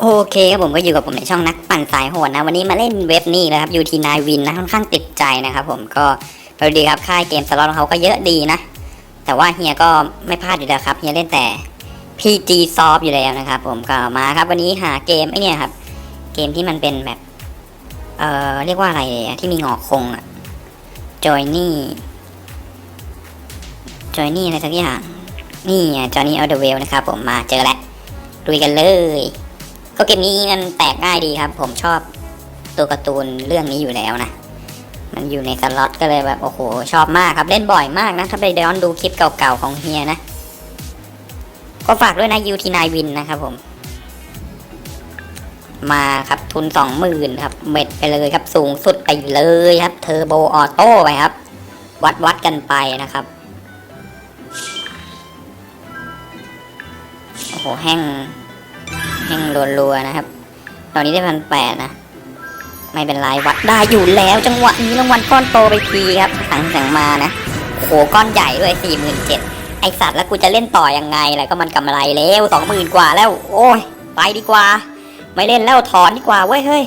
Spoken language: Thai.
โอเคครับผมก็อยู่กับผมในช่องนักปั่นสายโหดนะ วันนี้มาเล่นเว็บนี้เลยครับ UT9 Win นะค่อนข้างติดใจนะครับผมก็สวัสดีครับค่ายเกมสล็อตของเขาก็เยอะดีนะ แต่ว่าเฮียก็ไม่พลาดอยู่แล้วครับเฮียเล่นแต่ PG Soft อยู่แล้วนะครับผมก็มาครับวันนี้หาเกมไอเนี่ยครับ เกมที่มันเป็นแบบเอ่อเรียกว่าอะไรที่มีงอคงอะจอยนี่จอยนี่อะไรสักอย่างนี่จอยนี่เอาเดอะเวลนะครับผมมาเจอแล้วลุยกันเลย ก็เกมนี้มันแตกง่ายดีครับ ผมชอบตัวการ์ตูนเรื่องนี้อยู่แล้วนะ มันอยู่ในสล็อตก็เลยแบบโอ้โหชอบมากครับ เล่นบ่อยมากนะ ถ้าไปย้อนดูคลิปเก่าๆของเฮียนะ ก็ฝากด้วยนะ UT9 Win นะครับผม มาครับทุนสองหมื่นครับเม็ดไปเลยครับสูงสุดไปเลยครับ เทอร์โบออโต้ไปครับ วัดวัดกันไปนะครับโอ้โหแห้ง แห้งรัวๆนะครับ ตอนนี้ได้พันแปดนะ ไม่เป็นไรวัดได้อยู่แล้ว จังหวะนี้รางวัลก้อนโตไปทีครับสังสั่งมานะโอ้โหก้อนใหญ่ด้วยสี่หมื่นเจ็ดไอสัตว์แล้วกูจะเล่นต่อยังไงล่ะก็มันกำไรแล้วสองหมื่นกว่าแล้ว โอ้ยไปดีกว่า ไม่เล่นแล้วถอนดีกว่าเว้ยเฮ้ย